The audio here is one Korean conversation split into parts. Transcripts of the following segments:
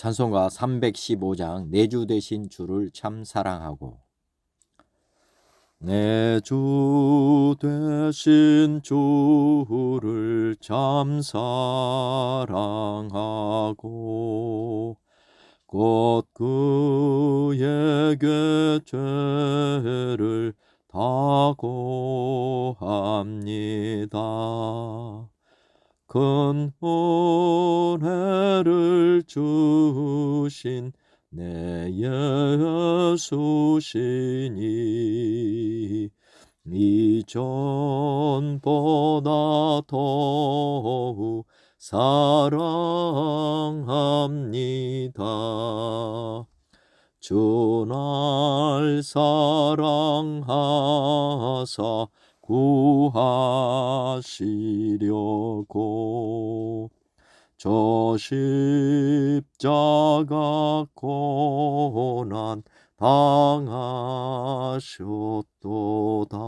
찬송가 315장 내 주 대신 주를 참 사랑하고 내 주 대신 주를 참 사랑하고 곧 그에게 죄를 다 고합니다. 큰 은혜를 주신 내 예수시니 이전보다 더욱 사랑합니다. 주 날 사랑하사 구하시려고. 저 십자가 고난 당하셨도다.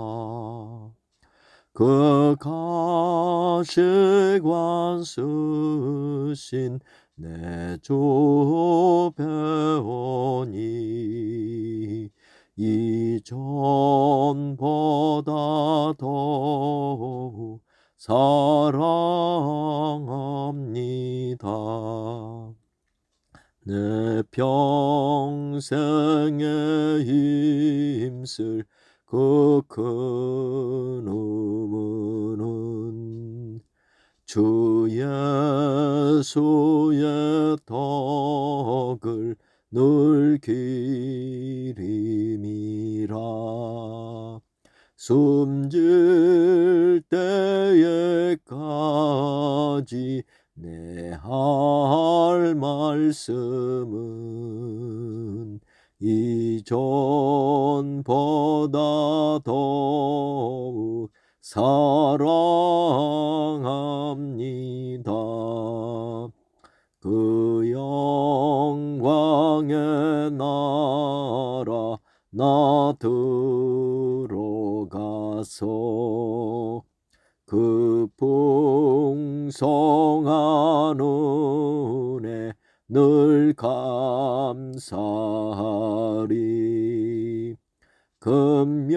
그 가시관 쓰신 내 주 배우니 이전보다 더욱 사랑합니다. 내 평생에 힘쓸 그큰 의무는 주 예수의 덕을 늘 기림이라 숨질 때에까지 내 할 말씀은 이전보다 더욱 사랑합니다. 나라. 나 들어가서 그 풍성한 은혜 늘 감사하리. 금멸류관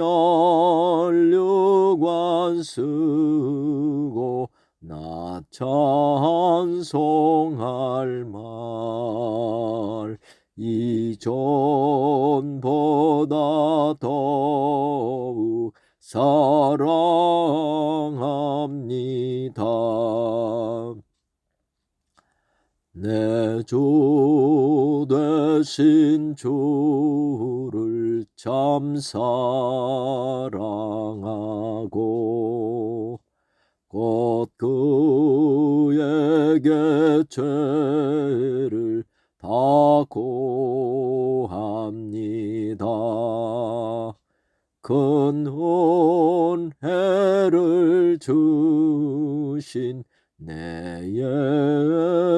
쓰고 나 찬송할 말 이전보다 더욱 사랑합니다. 내주 대신 주를 참 사랑 큰 은혜를 주신 내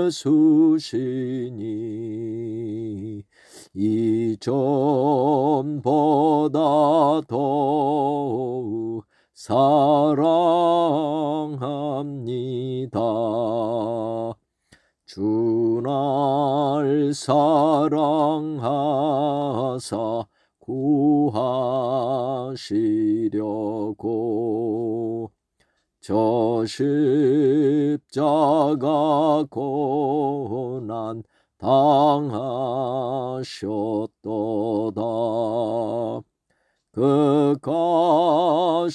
예수시니 이전보다 더욱 사랑합니다. 주 날 사랑하사 구하시려고 저 십자가 고난 당하셨도다. 그 가시관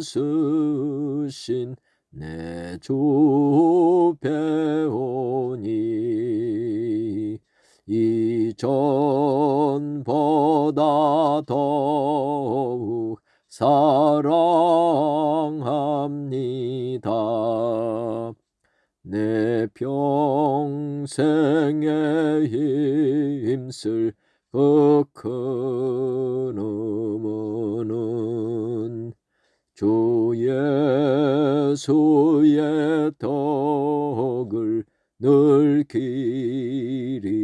쓰신 내 주 배우니 이전 힘쓸 그큰 의무는 주 예수의 덕을 늘 기림이라.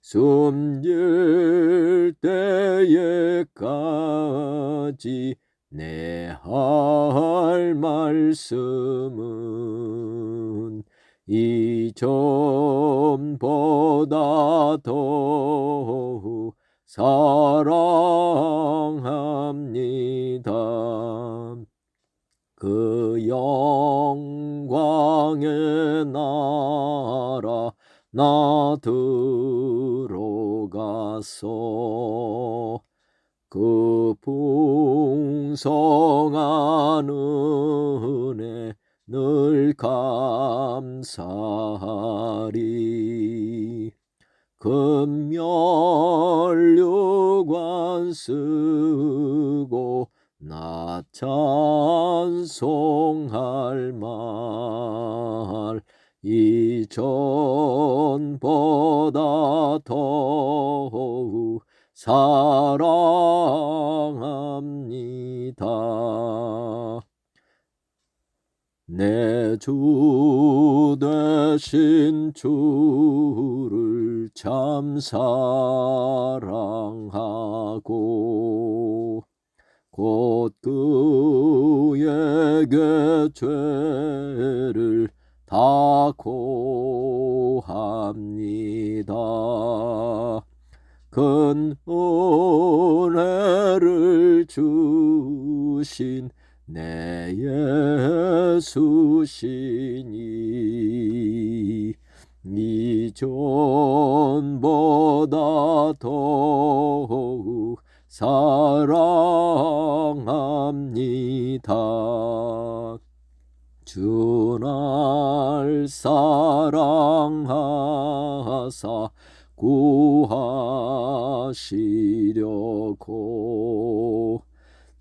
숨질 때에까지 내 할 말씀은 이전보다 더욱 사랑합니다. 그 영광의 나라 나 들어가서 그 풍성한 은혜 늘 감사하리 금멸류관 쓰고 나 찬송할 말 이전보다 더욱 사랑합니다. 내주 되신 주를 참 사랑하고 곧 그에게 죄를 다 고합니다. 큰 은혜를 주신 내 예수시니 이전보다 더욱 사랑합니다. 주 날 사랑하사 구하시려고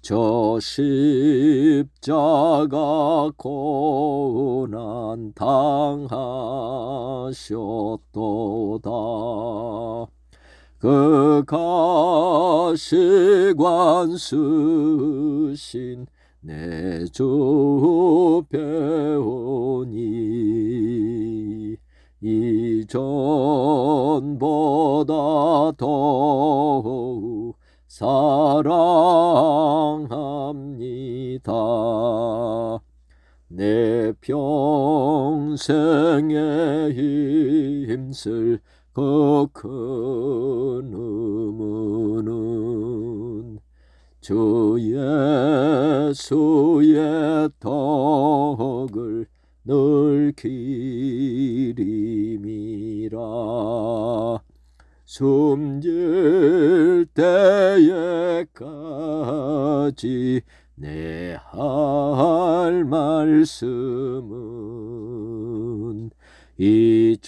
저 십자가 고난 당하셨도다. 그 가시관 쓰신 내 주 배우니 이전보다 더욱 사랑합니다. 내 평생에 힘쓸 그큰 의무는 주 예수의 덕을 늘 기림이라 숨질 때에까지 내 할 말씀은 이전보다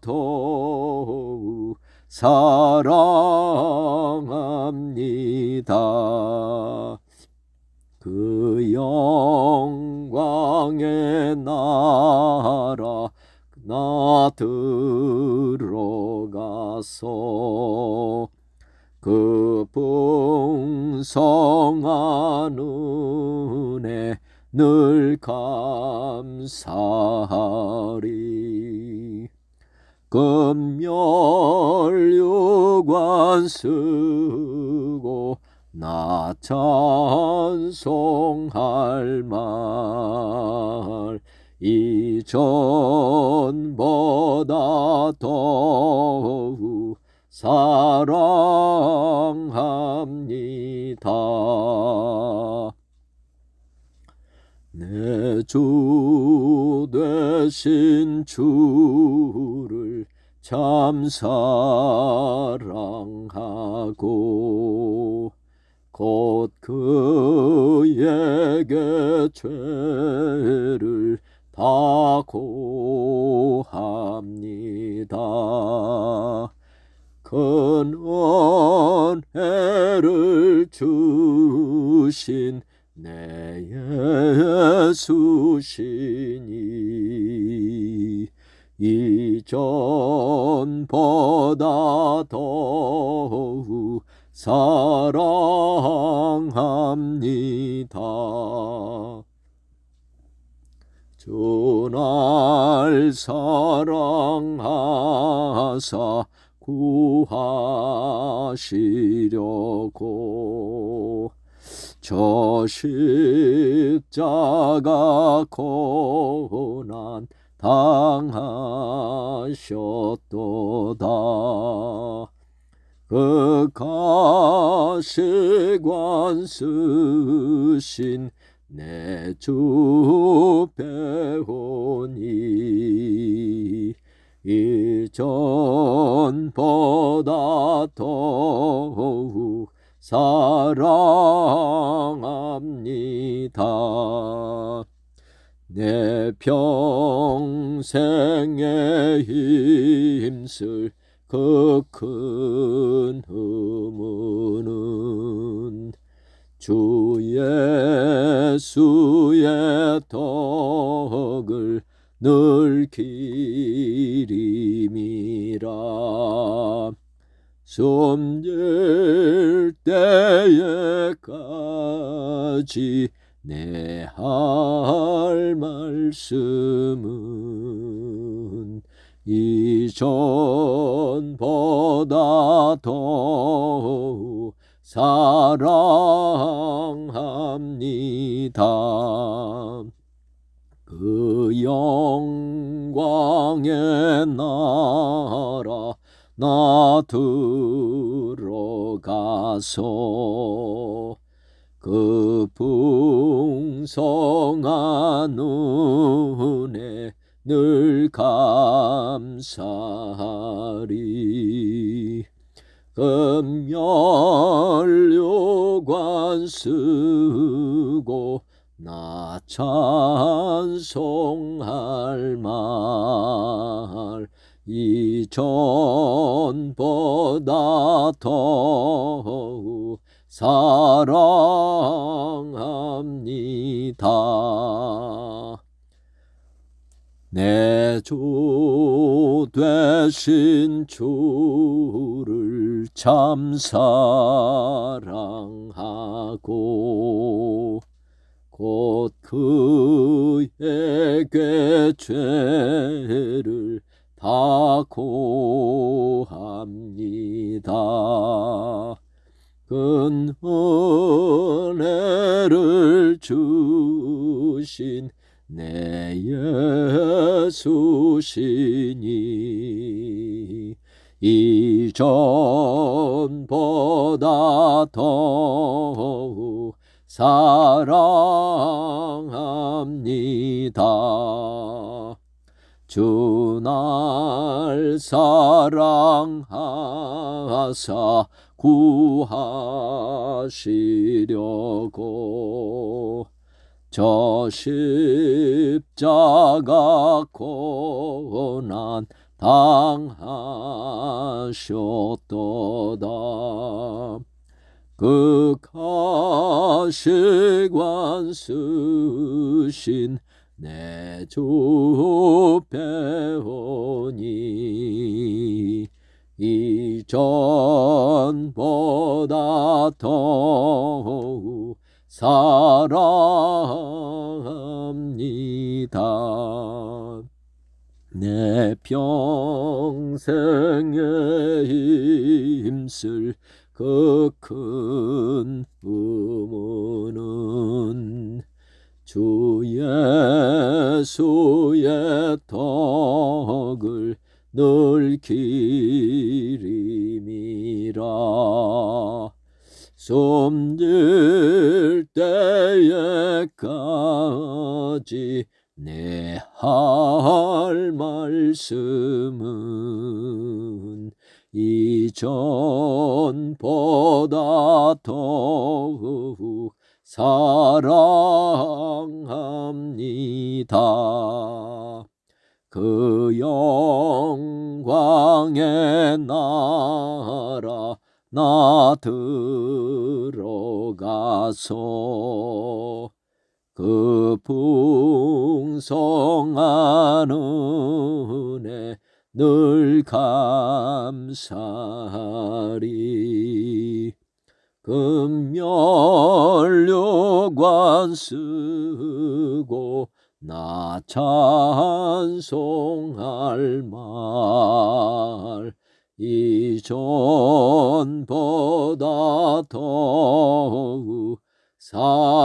더욱 사 감사하리 금멸유관 쓰고 나 찬송할 말 이전보다 더욱 사랑합니다. 내주 되신 주를 참 사랑하고 곧 그에게 죄를 다 고합니다. 큰 은혜를 주신 내 예수시니 이전보다 더욱 사랑합니다. 주날 사랑하사 구하시려고 저 십자가 고난 당하셨도다. 그 가시관 쓰신 내 주 배우니 이전보다 더욱 사랑합니다. 내 평생에 힘쓸 그 큰 의무는 주 예수의 덕을 늘 기림이라 숨질 때에까지 내 할 말씀은 이전보다 더욱 사랑합니다. 그 영광의 나라 나 들어가서 그 풍성한 은혜 늘 감사리. 금연료관 쓰고 나 찬송할 말 이전보다 더욱 사랑합니다. 내 주 되신 주를 참 사랑하고 곧 그에게 죄를 다 고합니다. 큰 은혜를 주신 내 예수시니 이전보다 더욱 사랑합니다. 주 날 사랑하사 구하시려고 저 십자가 고난 당하셨도다. 그 가시관 쓰신 내 주 배우니 이전보다 더욱 사랑합니다. 내 평생에 힘쓸 그 큰 의무는 주 예수의 덕을 늘 기림이라. 숨질 때에까지 내 할 말씀은 이전보다 더욱 사랑합니다. 그 영광의 나라 나 들어가서 그 풍성한 은혜 늘 감사리 금멸료관 쓰고 나 찬송할 말 이전보다 더욱 사랑합니다.